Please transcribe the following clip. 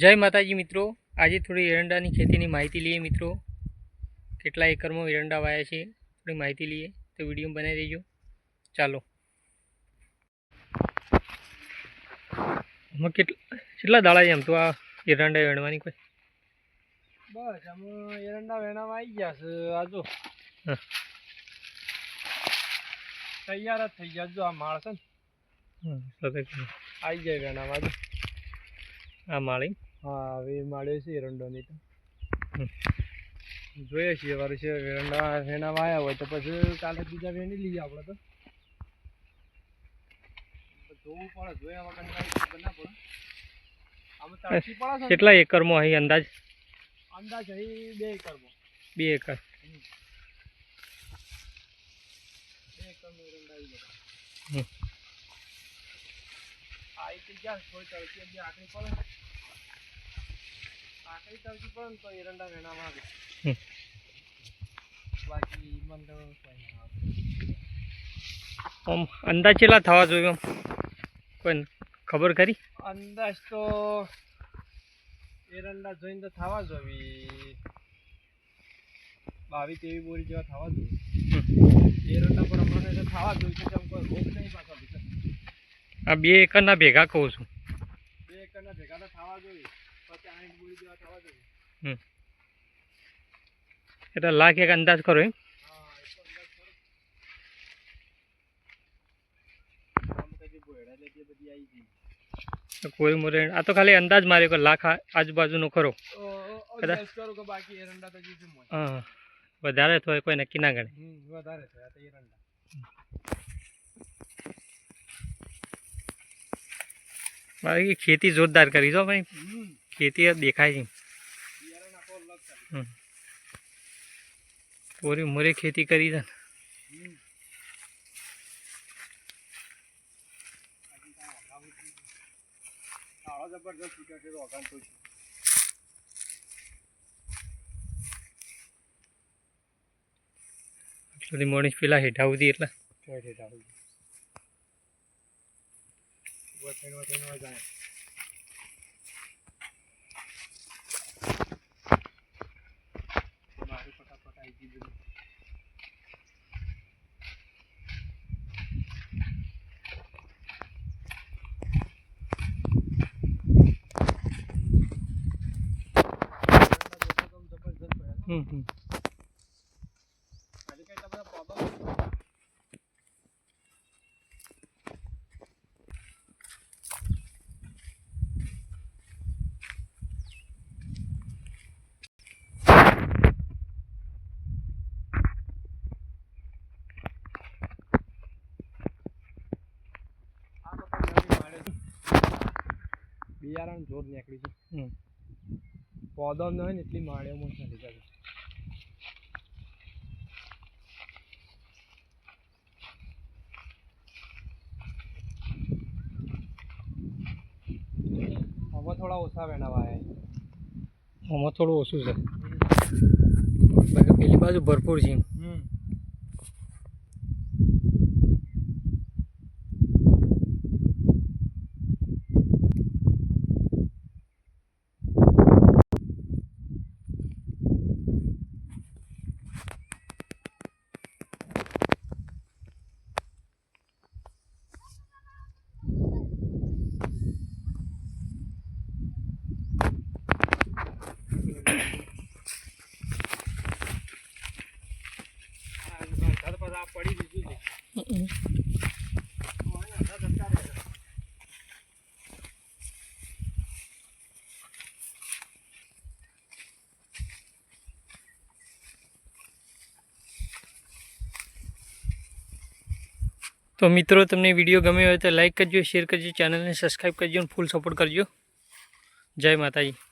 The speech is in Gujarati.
જય માતાજી મિત્રો. આજે થોડી એરંડાની ખેતીની માહિતી લઈએ મિત્રો. કેટલા એકરમાં એરંડા વાયા છે થોડી માહિતી લઈએ. તો વીડિયો બનાવી દેજો. ચાલો. આમાં કેટલા કેટલા દાડા છે એમ તો આ એરંડા વેણવાની કોઈ? બસ આમાં એરંડા વેણામાં આવી ગયા છે. આજો. તૈયાર જ થઈ ગયા જો આ માળ છે ને. આવી જાય વેણામાં આ માળી. હા હવે માળ્યો છે એરંડોની તો. જોઈએ છીએ વર્ષે વેરંડા વેણામાં આવ્યા હોય તો પછી કાલે બીજા વેણી લઈએ આપણે તો. જોવું પડે જોયા વગર પડે? કેટલા એકરમાં અહીં અંદાજ? અંદાજ અહીં બે એકરમાં. બે એકર. બે એકરનું એરંડા આવી ગયા. આ એક જ્યાં કોઈ તડકી આખરી પડે આમ અંદાજ કેટલા થવા જોઈએ આમ? કોઈ ખબર ખરી? અંદાજ તો એરંડા જોઈને તો થવા જોવી બાવીસ તેવી બોરી જેવા થવા જોઈએ. એરંડા પ્રમાણે તો થવા જોઈએ છે કેમ કોઈ રોગ નહીં પાછો. આ બે એકરના ભેગા કહું છું. બે એકરના ભેગા તો થવા જોઈએ. પછી આઠ બોરી જેવા થવા જોઈએ એટલે લાખ એક અંદાજ કરો એમ હા એ તો અંદાજ ખરો. આમ કદી બોયડા ને જે બધી આવી ગઈ કોઈ મોરે આ તો ખાલી અંદાજ માર્યો કે લાખ આ- આજુબાજુનો ખરો તો કદાચ- અંદાજ કરો કે બાકી એરંડા તો જીજું હોય હા વધારે થાય કોઈ નક્કી ના ગણે હમ વધારે થયા તો એરંડા બાકી ખેતી જોરદાર કરી છો ભાઈ હમ ખેતી દેખાય છે. પૂરી મોરે ખેતી કરી છે. એટલી મોડી પેલા હેઠા સુધી એટલે હેઠા છે હમ હમ આજે કઈ તમને problem? આ તો કોઈ નવી માળે છે. બિયારણ જોર નીકળી છે. પોદો ન હોય ને એટલી માળીઓમાં નથી જતી હવે થોડા ઓછા વેણાવા આવ્યા આમાં થોડું ઓછું છે. પેલી બાજુ ભરપૂર છે હમ આ પડી લીધું છે. તો મિત્રો, તમને વીડિયો ગમ્યો હોય તો લાઈક કરજો, શેર કરજો, ચેનલને સબસ્ક્રાઈબ કરજો અને ફૂલ સપોર્ટ કરજો. જય માતાજી.